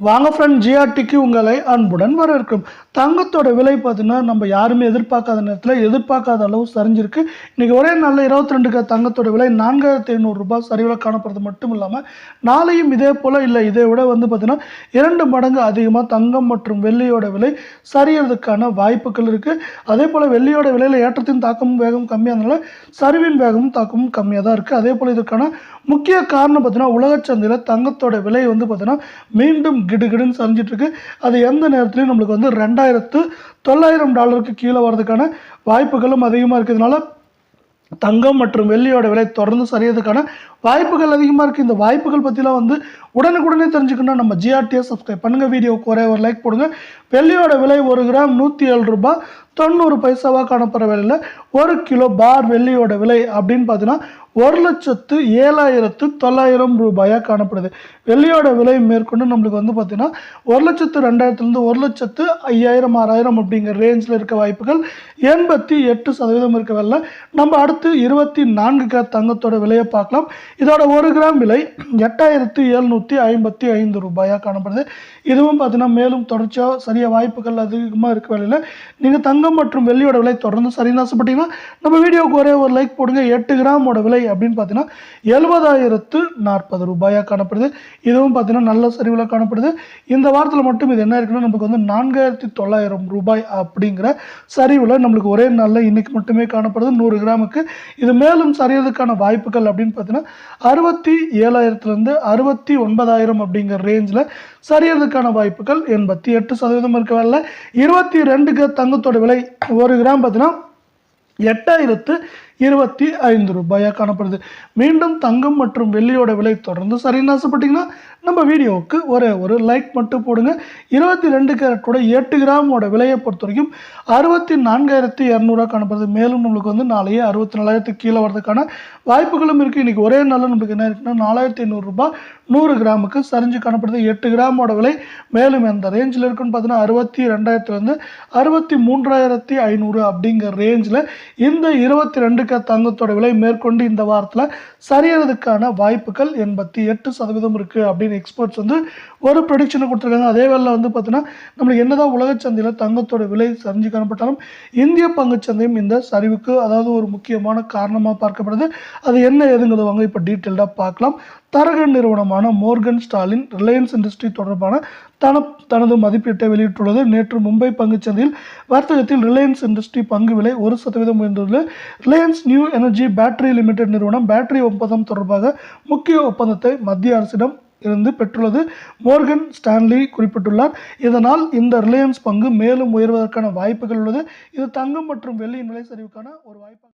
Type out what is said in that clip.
வாங்க ஃப்ரெண்ட் ஜிஆர்டிக்கு உங்களை அன்புடன் வரவேற்கும். தங்கத்தோட விலை பார்த்தீங்கன்னா நம்ம யாருமே எதிர்பார்க்காத நேரத்தில் எதிர்பார்க்காத அளவு சரிஞ்சிருக்கு. இன்றைக்கி ஒரே நாளில் இருபத்தி ரெண்டுக்கு தங்கத்தோட விலை நான்காயிரத்தி ஐநூறுரூபா சரிவில் காணப்படுறது மட்டும் இல்லாமல் நாளையும் இதே போல் இல்லை இதை விட வந்து பார்த்திங்கன்னா இரண்டு மடங்கு அதிகமாக தங்கம் மற்றும் வெள்ளியோட விலை சரியறதுக்கான வாய்ப்புகள் இருக்குது அதே போல் வெள்ளியோட விலையில் ஏற்றத்தின் தாக்கமும் வேகம் கம்மியானதுனால சரிவின் வேகமும் தாக்கமும் கம்மியாக தான் இருக்குது அதே போல் இதுக்கான முக்கிய காரணம் பார்த்திங்கன்னா உலகச் சந்தையில் தங்கத்தோட விலை வந்து பார்த்திங்கன்னா மீண்டும் கிடுகிடுன்னு சரிஞ்சிட்டு இருக்கு அது எந்த நேரத்துலையும் நம்மளுக்கு வந்து ரெண்டாயிரத்து தொள்ளாயிரம் டாலருக்கு கீழே வர்றதுக்கான வாய்ப்புகளும் அதிகமாக இருக்கிறதுனால தங்கம் மற்றும் வெள்ளியோட விலை தொடர்ந்து சரியதுக்கான வாய்ப்புகள் அதிகமாக இருக்குது இந்த வாய்ப்புகள் பற்றிலாம் வந்து உடனுக்குடனே தெரிஞ்சுக்கணும் நம்ம ஜிஆர்டிஎஸ் சப்ஸ்கிரைப் பண்ணுங்கள் வீடியோவுக்கு ஒரே ஒரு லைக் போடுங்க. வெள்ளியோட விலை ஒரு கிராம் நூற்றி ஏழு ரூபாய். தொண்ணூறு பைசாவாக காணப்படுற விலையில் ஒரு கிலோ பார் வெள்ளியோட விலை அப்படின்னு பார்த்தீங்கன்னா ஒரு லட்சத்து ஏழாயிரத்து தொள்ளாயிரம் ரூபாயாக காணப்படுது. வெள்ளியோட விலை மேற்கொண்டு நம்மளுக்கு வந்து பார்த்தீங்கன்னா ஒரு லட்சத்து ரெண்டாயிரத்துலேருந்து ஒரு லட்சத்து ஐயாயிரம் ஆறாயிரம் அப்படிங்கிற ரேஞ்சில் இருக்க வாய்ப்புகள் எண்பத்தி எட்டு சதவீதம் இருக்க விலை நம்ம அடுத்து இருபத்தி நான்கு கிராம் தங்கத்தோட விலையை பார்க்கலாம். இதோட ஒரு கிராம் விலை எட்டாயிரத்து எழுநூற்றி ஐம்பத்தி ஐந்து ரூபாயாக காணப்படுது. இதுவும் பார்த்தீங்கன்னா மேலும் தொடர்ச்சியாக சரியாக வாய்ப்புகள் அதிகமாக இருக்க வேலையில். நீங்கள் தங்க தங்கம் மற்றும் வெள்ளியோட விலை தொடர்ந்து சரின்னு ஆசைப்பட்டீங்கன்னா நம்ம வீடியோக்கு ஒரே ஒரு லைக் போடுங்க. எட்டு கிராமோட விலை அப்படின்னு பார்த்தீங்கன்னா எழுபதாயிரத்து நாற்பது ரூபாயாக காணப்படுது. இதுவும் பார்த்தீங்கன்னா நல்ல சரிவில் காணப்படுது. இந்த வாரத்தில் மட்டும் இது என்ன இருக்குன்னா நமக்கு வந்து நான்காயிரத்தி தொள்ளாயிரம் ரூபாய் அப்படிங்கிற சரிவில் நம்மளுக்கு ஒரே நாளில் இன்னைக்கு மட்டுமே காணப்படுது. நூறு கிராமுக்கு. இது மேலும் சரியறதுக்கான வாய்ப்புகள் அப்படின்னு பார்த்தீங்கன்னா அறுபத்தி ஏழாயிரத்துலேருந்து அறுபத்தி ஒன்பதாயிரம் அப்படிங்கிற ரேஞ்சில் சரியறதுக்கான வாய்ப்புகள் எண்பத்தி எட்டு சதவீதம் இருக்க வேலை இருபத்தி ரெண்டுக்கு தங்கத்தோட விலை ஒரு கிராம் பார்த்தீங்கன்னா எட்டாயிரத்து இருபத்தி ஐந்து ரூபாயாக காணப்படுது. மீண்டும் தங்கம் மற்றும் வெள்ளியோட விலை தொடர்ந்து சரின்னு ஆசைப்பட்டீங்கன்னா நம்ம வீடியோவுக்கு ஒரே ஒரு லைக் மட்டும் போடுங்க. இருபத்தி ரெண்டு கேரட்டோட எட்டு கிராமோட விலையை பொறுத்த வரைக்கும் அறுபத்தி நான்காயிரத்தி இரநூறுவா காணப்படுது. மேலும் நம்மளுக்கு வந்து நாளையே அறுபத்தி நாலாயிரத்துக்கு கீழே வரதுக்கான வாய்ப்புகளும் இருக்குது இன்றைக்கி ஒரே நாளில் நம்மளுக்கு என்ன இருக்குன்னா நாலாயிரத்தி ஐநூறுரூபா நூறு கிராமுக்கு சரிஞ்சு காணப்படுது. எட்டு கிராமோட விலை மேலும் எந்த ரேஞ்சில் இருக்குன்னு பார்த்தீங்கன்னா அறுபத்தி ரெண்டாயிரத்துலேருந்து அறுபத்தி மூன்றாயிரத்தி ஐநூறு அப்படிங்கிற ரேஞ்சில் இந்த இருபத்தி ரெண்டு இருக்க தங்கத்தோட விலை மேற்கொண்டு இந்த வாரத்தில் சரியறதுக்கான வாய்ப்புகள் எண்பத்தி எட்டு சதவீதம் இருக்குது அப்படின்னு எக்ஸ்பர்ட்ஸ் வந்து ஒரு ப்ரொடிக்ஷனை கொடுத்துருக்காங்க. அதே வேளை வந்து பார்த்தீங்கன்னா நம்மளுக்கு என்னதான் உலக சந்தையில் தங்கத்தோட விலை சரிஞ்சு காணப்பட்டாலும் இந்திய பங்குச்சந்தையும் இந்த சரிவுக்கு அதாவது ஒரு முக்கியமான காரணமாக பார்க்கப்படுது. அது என்ன ஏதுங்கிறத வாங்க இப்போ டீட்டெயில்டாக பார்க்கலாம். தரகன் நிறுவனமான மோர்கன் ஸ்டாலின் ரிலையன்ஸ் இண்டஸ்ட்ரி தொடர்பான தன தனது மதிப்பீட்டை வெளியிட்டுள்ளது. நேற்று மும்பை பங்குச்சந்தையில் வர்த்தகத்தில் ரிலையன்ஸ் இண்டஸ்ட்ரி பங்கு விலை ஒரு சதவீதம் உயர்ந்துள்ளது Reliance new energy battery limited நிறுவனம் பேட்டரி ஒப்பந்தம் தொடர்பாக முக்கிய ஒப்பந்தத்தை மத்திய அரசிடம் இருந்து பெற்றுள்ளது. மோர்கன் ஸ்டான்லி குறிப்பிட்டுள்ளார். இதனால் இந்த ரிலையன்ஸ் பங்கு மேலும் உயர்வதற்கான வாய்ப்புகள் உள்ளது. இது தங்கம் மற்றும் வெள்ளியின் விலை சரிவுக்கான ஒரு வாய்ப்பு